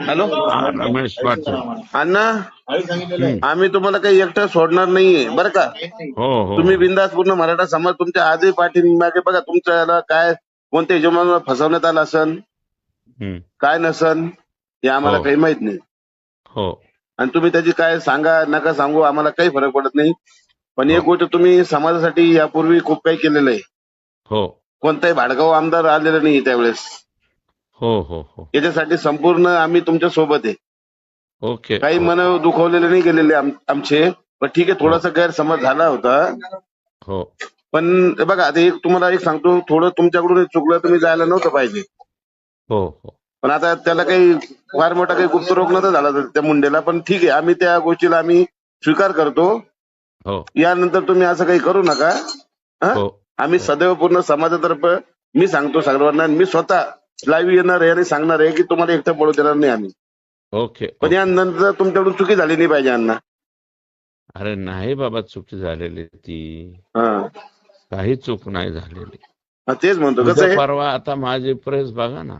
Hello? Ramesh Patil. अण्णा. आम्ही तुम्हाला काही एकटं सोडणार नाहीये बरं का? हो हो. तुम्ही बिंदास पूर्ण मराठा समाज तुमच्या आजही पाठीमागे बघा तुमच्या याला काय कोणत्या हिशोबाने फसवण्यात आलं असन हम्म. काय नसन हे आम्हाला हो. काही माहीत नाही. हो. आणि तुम्ही त्याची काय सांगा नका सांगू आम्हाला काही फरक पडत नाही. पण एक हो. गोष्ट तुम्ही समाजासाठी यापूर्वी खूप काही केलेलं आहे. हो. कोणताही भाडगाव आमदार आलेला नाही त्यावेळेस. हो हो हो. याच्यासाठी संपूर्ण आम्ही तुमच्यासोबत आहे. ओके. काही मन दुखवलेले नाही गेलेले आम- आमचे पण ठीक आहे थोडासा गैरसमज झाला होता. हो. पण हे बघा आता एक तुम्हाला एक सांगतो थोडं तुमच्याकडून चुकलं तुम्ही जायला नव्हतं पाहिजे. हो हो. पण आता त्याला काही फार मोठा काही गुप्तरोग नव्हता झाला त्या मुंडेला पण ठीक आहे आम्ही त्या गोष्टीला आम्ही स्वीकार करतो. हो. यानंतर तुम्ही असं काही करू नका. हा? हो. आम्ही सदैव पूर्ण समाजातर्फे मी सांगतो सर्वांना आणि मी स्वतः लाईव्ह येणार आहे आणि सांगणार आहे की तुम्हाला एकटं पडू देणार नाही आम्ही. ओके पण यानंतर तुमच्याकडून चुकी झाली नाही पाहिजे अण्णा. अरे नाही बाबा चुकी झालेली ती. हा. काही चूक नाही झालेली. हा, तेच म्हणतो कसं उद्या आहे? परवा आता माझी प्रेस बघा ना.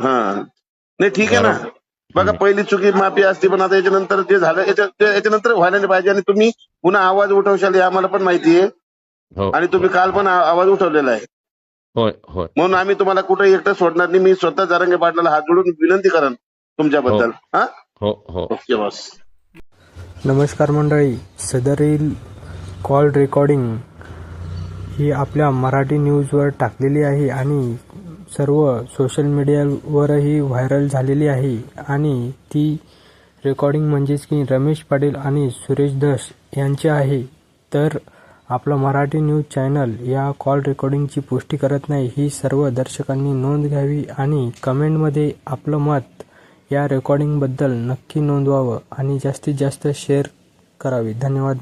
हा. नाही ठीक आहे ना. बरोबर. बघा. पहिली चुकी माफी असते पण आता याच्यानंतर जे झालं याच्या- ते- याच्यानंतर व्हायला नाही पाहिजे आणि तुम्ही पुन्हा आवाज उठवशाल हे आम्हाला पण माहिती आहे. हो. आणि तुम्ही काल पण आ- आवाज उठवलेला आहे. होय होय. म्हणून आम्ही तुम्हाला कुठे एकटं सोडणार नाही. मी स्वतः जारंगे पाटलाला हात जोडून विनंती करेन तुमच्याबद्दल. हा. हो? हो ओके बॉस. नमस्कार मंडळी. सदरील कॉल रेकॉर्डिंग ही आपल्या मराठी न्यूजवर टाकलेली आहे आणि सर्व सोशल मीडियावरही व्हायरल झालेली आहे. आणि ती रेकॉर्डिंग म्हणजेच की रमेश पाटील आणि सुरेश धस यांचे आहे. तर आपलं मराठी न्यूज चॅनल या कॉल रेकॉर्डिंगची पुष्टी करत नाही ही सर्व दर्शकांनी नोंद घ्यावी आणि कमेंटमध्ये आपलं मत या रेकॉर्डिंगबद्दल नक्की नोंदवावं आणि जास्तीत जास्त शेअर करावी. धन्यवाद